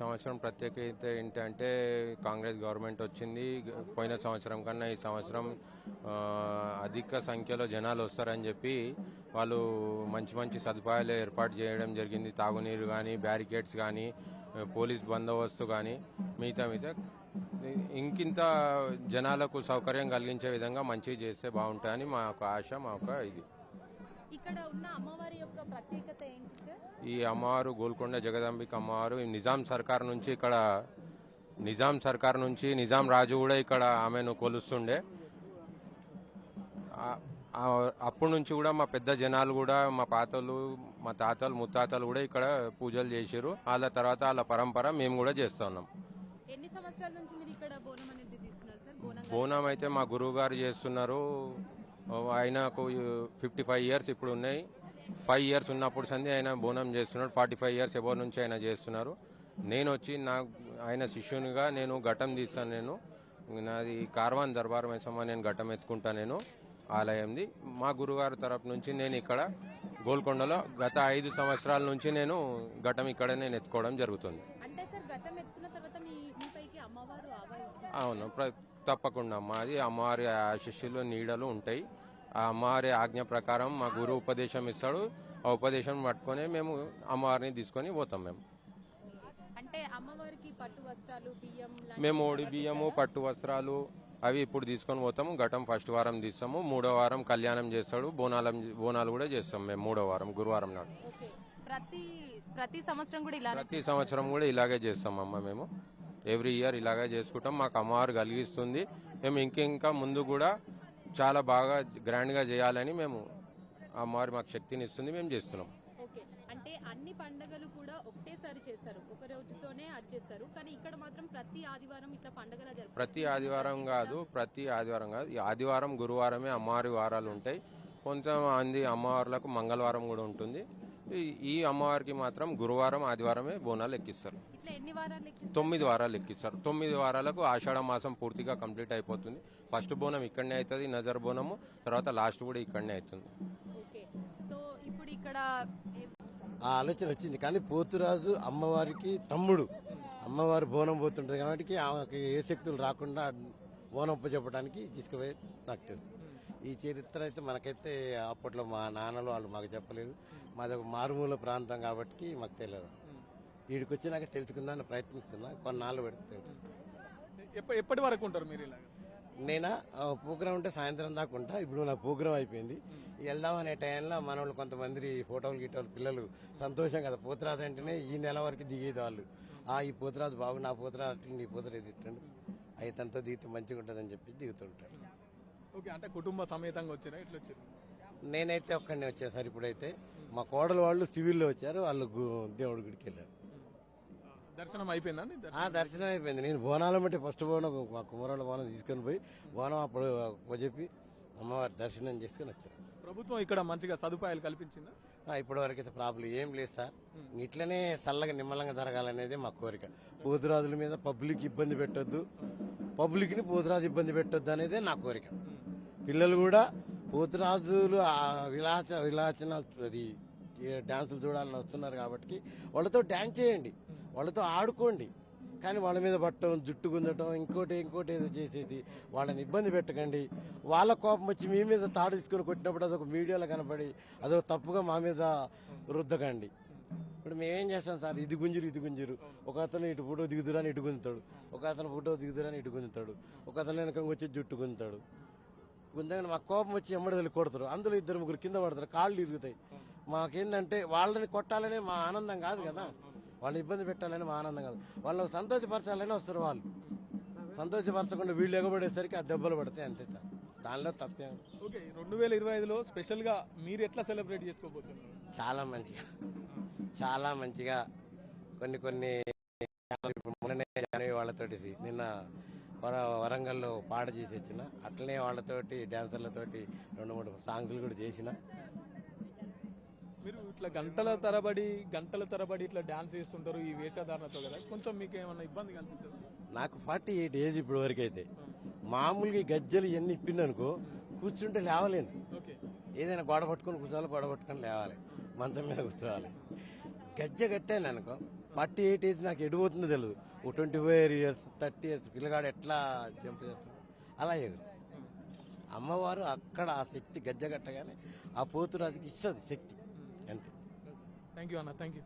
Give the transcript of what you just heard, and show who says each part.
Speaker 1: సంవత్సరం ప్రత్యేకత ఏంటంటే కాంగ్రెస్ గవర్నమెంట్ వచ్చింది. పోయిన సంవత్సరం కన్నా ఈ సంవత్సరం అధిక సంఖ్యలో జనాలు వస్తారని చెప్పి వాళ్ళు మంచి మంచి సదుపాయాలు ఏర్పాటు చేయడం జరిగింది. తాగునీరు కానీ బ్యారికేడ్స్ కానీ పోలీస్ బందోబస్తు కానీ మిగతా మిగతా. ఇంకింత జనాలకు సౌకర్యం కలిగించే విధంగా మంచిగా చేస్తే బాగుంటుందని మా యొక్క ఆశ మా యొక్క ఇది.
Speaker 2: ఇక్కడ ఉన్న అమ్మవారి యొక్క ప్రత్యేకత ఏంటి సార్?
Speaker 1: ఈ అమ్మవారు గోల్కొండ జగదాంబిక అమ్మవారు నిజాం సర్కార్ నుంచి ఇక్కడ నిజాం సర్కార్ నుంచి నిజాం రాజు కూడా ఇక్కడ ఆమెను కొలుస్తుండే. అప్పటి నుంచి కూడా మా పెద్ద జనాలు కూడా మా పాతలు మా తాతలు ముత్తాతలు కూడా ఇక్కడ పూజలు చేసారు వాళ్ళ తర్వాత వాళ్ళ పరంపర మేము కూడా చేస్తున్నాం.
Speaker 2: ఎన్ని సంవత్సరాల నుంచి మీరు ఇక్కడ బోనం అనేది తీస్తున్నారు సార్? బోనం
Speaker 1: బోనం అయితే మా గురువు గారు చేస్తున్నారు. ఆయనకు ఫిఫ్టీ ఫైవ్ ఇయర్స్ ఇప్పుడు ఉన్నాయి. ఫైవ్ ఇయర్స్ ఉన్నప్పుడు సంది ఆయన బోనం చేస్తున్నాడు. ఫార్టీ ఫైవ్ ఇయర్స్ ఎవరి నుంచి ఆయన చేస్తున్నారు. నేను వచ్చి నా ఆయన శిష్యునిగా నేను ఘటం తీస్తాను నేను. నాది కార్వాన్ దర్బార్ మైసమ్మ నేను ఘటం ఎత్తుకుంటాను నేను ఆలయంది. మా గురుగారు తరపు నుంచి నేను ఇక్కడ గోల్కొండలో గత ఐదు సంవత్సరాల నుంచి నేను ఘటం ఇక్కడ నేను ఎత్తుకోవడం జరుగుతుంది
Speaker 2: అంటే సార్ గతం ఎత్తుకున్న తర్వాత మీ మీ పైకి అమ్మవారు ఆవాహిస్తారు
Speaker 1: అవును. తప్పకుండా అమ్మా. అది అమ్మవారి ఆశిష్యులు నీడలు ఉంటాయి. ఆ అమ్మవారి ఆజ్ఞ ప్రకారం మా గురువు ఉపదేశం ఇస్తాడు. ఆ ఉపదేశం పట్టుకొని మేము అమ్మవారిని తీసుకొని పోతాం మేము.
Speaker 2: అంటే అమ్మవారికి పట్టు వస్త్రాలు బియ్యం
Speaker 1: మేము ఓడి? బియ్యము పట్టు వస్త్రాలు అవి ఇప్పుడు తీసుకొని పోతాము. ఘటం ఫస్ట్ వారం తీస్తాము. మూడో వారం కళ్యాణం చేస్తాడు. బోనాలం బోనాలు కూడా చేస్తాం మేము మూడో వారం గురువారం నాడు.
Speaker 2: ప్రతి ప్రతి సంవత్సరం కూడా ఇలానే
Speaker 1: ప్రతి సంవత్సరం కూడా ఇలాగే చేస్తాం అమ్మ మేము. ఎవ్రీ ఇయర్ ఇలాగే చేసుకుంటాం. మాకు అమ్మవారు కలిగిస్తుంది. మేము ఇంకింకా ముందు కూడా చాలా బాగా గ్రాండ్గా చేయాలని మేము అమ్మవారు మాకు శక్తిని ఇస్తుంది మేము చేస్తున్నాం.
Speaker 2: అంటే అన్ని పండగలు కూడా ఒకటేసారి చేస్తారు. ఒక రోజుతోనే అది చేస్తారు. కానీ ఇక్కడ మాత్రం ప్రతి ఆదివారం ఇట్లా పండగలా
Speaker 1: ప్రతి ఆదివారం కాదు ప్రతి ఆదివారం కాదు. ఈ ఆదివారం గురువారమే అమ్మవారి వారాలు ఉంటాయి. కొంతమంది అమ్మవార్లకు మంగళవారం కూడా ఉంటుంది. ఈ- అమ్మవారికి మాత్రం గురువారం ఆదివారమే బోనాలు ఎక్కిస్తారు
Speaker 2: ఇట్లా ఎన్ని వారాలు ఎక్కిస్తారు
Speaker 1: తొమ్మిది వారాలు ఎక్కిస్తారు తొమ్మిది వారాలకు ఆషాఢ మాసం పూర్తిగా కంప్లీట్ అయిపోతుంది. ఫస్ట్ బోనం ఇక్కడనే అవుతుంది నజర్ బోనము తర్వాత లాస్ట్ కూడా ఇక్కడనే అవుతుంది.
Speaker 2: ఓకే. సో ఇప్పుడు ఇక్కడ ఏ-
Speaker 3: ఆ ఆలోచన వచ్చింది. కానీ పోతురాజు అమ్మవారికి తమ్ముడు. అమ్మవారి బోనం పోతుంటుంది కాబట్టి ఆమెకి ఏ శక్తులు రాకుండా బోనం చెప్పడానికి తీసుకుపోయి నాకు తెలుసు. ఈ చరిత్ర అయితే మనకైతే అప్పట్లో మా నాన్నలు వాళ్ళు మాకు చెప్పలేదు. మాది ఒక మారుమూల ప్రాంతం కాబట్టి మాకు తెలియదు వీడికి వచ్చినాక తెలుసుకుందాన్ని ప్రయత్నిస్తున్నా. కొన్నాళ్ళు పెడితే తెలుసు.
Speaker 4: ఎప్ప- ఎప్పటి వరకు ఉంటారు మీరు ఇలాగ?
Speaker 3: నేనా? ఆ, ప్రోగ్రాం ఉంటే సాయంత్రం దాకా ఉంటా. ఇప్పుడు నా ప్రోగ్రాం అయిపోయింది. వెళ్దాం అనే టైంలో మన వాళ్ళు కొంతమంది ఫోటోలు గిటోలు పిల్లలు సంతోషం కదా. పోతురాజు అంటేనే ఈ నెల వరకు దిగేది వాళ్ళు. ఆ ఈ పోతురాజు బాబు నా పోతురాజు ఈ పోతురాజు ఇట్టండు. అయితంతా దిగితే మంచిగా ఉంటుందని చెప్పి దిగుతుంటాడు.
Speaker 4: ఓకే అంటే కుటుంబ సమేతంగా వచ్చారా? ఎట్లా వచ్చారు?
Speaker 3: నేనైతే ఒక్కడిని వచ్చాను సార్ ఇప్పుడైతే. మా కోడలు వాళ్ళు సివిల్లో వచ్చారు వాళ్ళు గు- దేవుడి గుడికి వెళ్ళారు.
Speaker 4: దర్శనం అయిపోయిందండి
Speaker 3: ఆ దర్శనం అయిపోయింది. నేను బోనాల బట్టి ఫస్ట్ బోనం మా కుమరాళ్ళ బోనం తీసుకొని పోయి బోనం అప్పుడు చెప్పి అమ్మవారి దర్శనం చేసుకొని వచ్చాను.
Speaker 4: ప్రభుత్వం ఇక్కడ మంచిగా సదుపాయాలు కల్పించిందా?
Speaker 3: ఆ, ఇప్పటి వరకు అయితే ప్రాబ్లం ఏం లేదు సార్. ఇట్లనే చల్లగా నిమ్మలంగా జరగాలనేది మా కోరిక. పోతురాజుల మీద పబ్లిక్ ఇబ్బంది పెట్టొద్దు. పబ్లిక్ని పోతురాజు ఇబ్బంది పెట్టొద్దు అనేదే నా కోరిక. పిల్లలు కూడా పోతురాజులు విలాచ విలాచన అది డాన్సులు చూడాలని వస్తున్నారు కాబట్టి వాళ్ళతో డ్యాన్స్ చేయండి. వాళ్ళతో ఆడుకోండి. కానీ వాళ్ళ మీద పట్టడం జుట్టు గుంజటం ఇంకోటి ఇంకోటి ఏదో చేసేసి వాళ్ళని ఇబ్బంది పెట్టకండి. వాళ్ళ కోపం వచ్చి మీ మీద తాడు తీసుకొని కొట్టినప్పుడు అదొక మీడియాలో కనపడి అదొక తప్పుగా మా మీద రుద్దకండి. ఇప్పుడు మేమేం చేస్తాం సార్? ఇది గుంజురు ఇది గుంజురు. ఒక అతను ఇటు ఫోటో దిగుదురని ఇటు గుంజుతాడు. ఒక అతను ఫోటో దిగుదురని ఇటు గుంజుతాడు. ఒక అతను వెనకంగా వచ్చి జుట్టు గుంజుతాడు. గుంజగానే మాకు కోపం వచ్చి ఎమ్మడి కొడతారు అందులో ఇద్దరు ముగ్గురు కింద పడతారు కాళ్ళు ఇరుగుతాయి. మాకేందంటే వాళ్ళని కొట్టాలనే మా ఆనందం కాదు కదా. వాళ్ళని ఇబ్బంది పెట్టాలని మా ఆనందం కాదు. వాళ్ళని సంతోషపరచాలని వస్తారు వాళ్ళు. సంతోషపరచకుండా వీళ్ళు ఎగబడేసరికి ఆ దెబ్బలు పడతాయి అంతే దానిలో తప్పేం.
Speaker 4: ఓకే రెండు వేల ఇరవై ఐదులో స్పెషల్గా మీరు ఎట్లా సెలబ్రేట్ చేసుకోబోతున్నారు?
Speaker 3: చాలా మంచిగా. చాలా మంచిగా. కొన్ని కొన్ని వాళ్ళతోటి నిన్న వర వరంగల్లో పాట చేసి వచ్చిన అట్లనే వాళ్ళతోటి డాన్సర్లతోటి రెండు మూడు సాంగ్లు కూడా చేసిన.
Speaker 4: మీరు ఇట్లా గంటల తరబడి గంటల తరబడి ఇట్లా డాన్స్ చేస్తుంటారు ఈ వేషధారణతో కదా? కొంచెం మీకు ఏమన్నా ఇబ్బంది కనిపించదు?
Speaker 3: నాకు ఫార్టీ ఎయిట్ ఏజ్ ఇప్పుడు వరకు అయితే మామూలుగా గజ్జలు ఇవన్నీ ఇప్పిందనుకో కూర్చుంటే లేవలేను.
Speaker 4: ఓకే.
Speaker 3: ఏదైనా గోడ పట్టుకొని కూర్చోవాలి గోడ పట్టుకొని లేవాలి. మంచం మీద కూర్చోవాలి. గజ్జ కట్టాను అనుకో ఫార్టీ ఎయిట్ ఏజ్ నాకు ఎడిపోతుందో తెలియదు ఓ twenty five years thirty years పిల్లగాడు ఎట్లా జంప్ చేస్తాడు? అలా ఎగురు అమ్మవారు అక్కడ ఆ శక్తి గజ్జగట్టగానే ఆ పోతురాజుకి ఇస్తుంది శక్తి. అంతే.
Speaker 4: థ్యాంక్ యూ అన్న థ్యాంక్ యూ